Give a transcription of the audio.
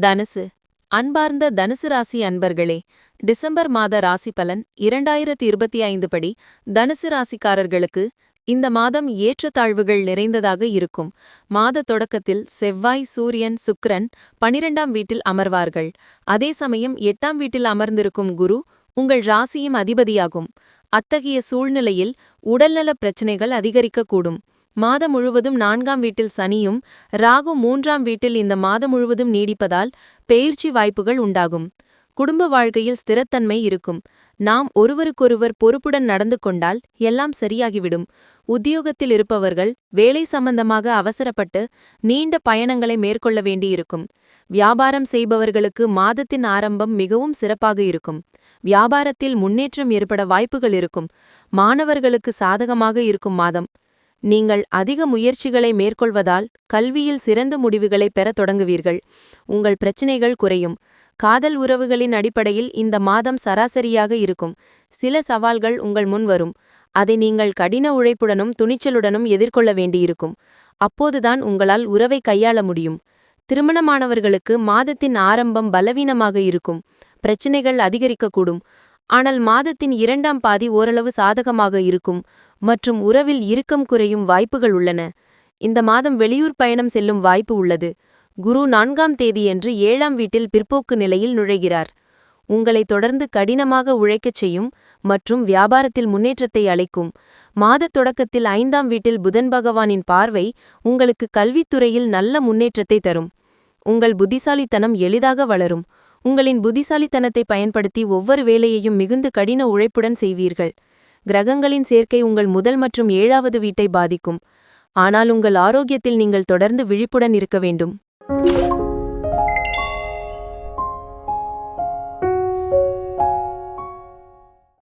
தனுசு. அன்பார்ந்த தனுசு ராசி அன்பர்களே டிசம்பர் மாத ராசி பலன் இரண்டாயிரத்தி இருபத்தி ஐந்து படி தனுசு ராசிக்காரர்களுக்கு இந்த மாதம் ஏற்றத்தாழ்வுகள் நிறைந்ததாக இருக்கும். மாத தொடக்கத்தில் செவ்வாய் சூரியன் சுக்ரன் பனிரெண்டாம் வீட்டில் அமர்வார்கள். அதே சமயம் எட்டாம் வீட்டில் அமர்ந்திருக்கும் குரு உங்கள் ராசியும் அதிபதியாகும். அத்தகைய சூழ்நிலையில் உடல்நலப் பிரச்சினைகள் அதிகரிக்கக்கூடும். மாதம் முழுவதும் நான்காம் வீட்டில் சனியும் ராகு மூன்றாம் வீட்டில் இந்த மாதம் முழுவதும் நீடிப்பதால் பெயர்ச்சி வாய்ப்புகள் உண்டாகும். குடும்ப வாழ்க்கையில் ஸ்திரத்தன்மை இருக்கும். நாம் ஒருவருக்கொருவர் பொறுப்புடன் நடந்து கொண்டால் எல்லாம் சரியாகிவிடும். உத்தியோகத்தில் இருப்பவர்கள் வேலை சம்பந்தமாக அவசரப்பட்டு நீண்ட பயணங்களை மேற்கொள்ள வேண்டியிருக்கும். வியாபாரம் செய்பவர்களுக்கு மாதத்தின் ஆரம்பம் மிகவும் சிறப்பாக இருக்கும். வியாபாரத்தில் முன்னேற்றம் ஏற்பட வாய்ப்புகள் இருக்கும். மாணவர்களுக்கு சாதகமாக இருக்கும் மாதம். நீங்கள் அதிக முயற்சிகளை மேற்கொள்வதால் கல்வியில் சிறந்த முடிவுகளை பெறத் தொடங்குவீர்கள். உங்கள் பிரச்சினைகள் குறையும். காதல் உறவுகளின் அடிப்படையில் இந்த மாதம் சராசரியாக இருக்கும். சில சவால்கள் உங்கள் முன் வரும். அதை நீங்கள் கடின உழைப்புடனும் துணிச்சலுடனும் எதிர்கொள்ள வேண்டியிருக்கும். அப்போதுதான் உங்களால் உறவை கையாள முடியும். திருமணமானவர்களுக்கு மாதத்தின் ஆரம்பம் பலவீனமாக இருக்கும். பிரச்சினைகள் அதிகரிக்கக்கூடும். ஆனால் மாதத்தின் இரண்டாம் பாதி ஓரளவு சாதகமாக இருக்கும் மற்றும் உறவில் இறுக்கம் குறையும் வாய்ப்புகள் உள்ளன. இந்த மாதம் வெளியூர் பயணம் செல்லும் வாய்ப்பு உள்ளது. குரு நான்காம் தேதியன்று ஏழாம் வீட்டில் பிற்போக்கு நிலையில் நுழைகிறார். உங்களை தொடர்ந்து கடினமாக உழைக்கச் செய்யும் மற்றும் வியாபாரத்தில் முன்னேற்றத்தை அளிக்கும் மாதத் தொடக்கத்தில் ஐந்தாம் வீட்டில் புதன் பகவானின் பார்வை உங்களுக்கு கல்வித்துறையில் நல்ல முன்னேற்றத்தை தரும். உங்கள் புத்திசாலித்தனம் எளிதாக வளரும். உங்களின் புத்திசாலித்தனத்தை பயன்படுத்தி ஒவ்வொரு வேலையையும் மிகுந்து கடின உழைப்புடன் செய்வீர்கள். கிரகங்களின் சேர்க்கை உங்கள் முதல் மற்றும் ஏழாவது வீட்டை பாதிக்கும். ஆனால் உங்கள் ஆரோக்கியத்தில் நீங்கள் தொடர்ந்து விழிப்புடன் இருக்க வேண்டும்.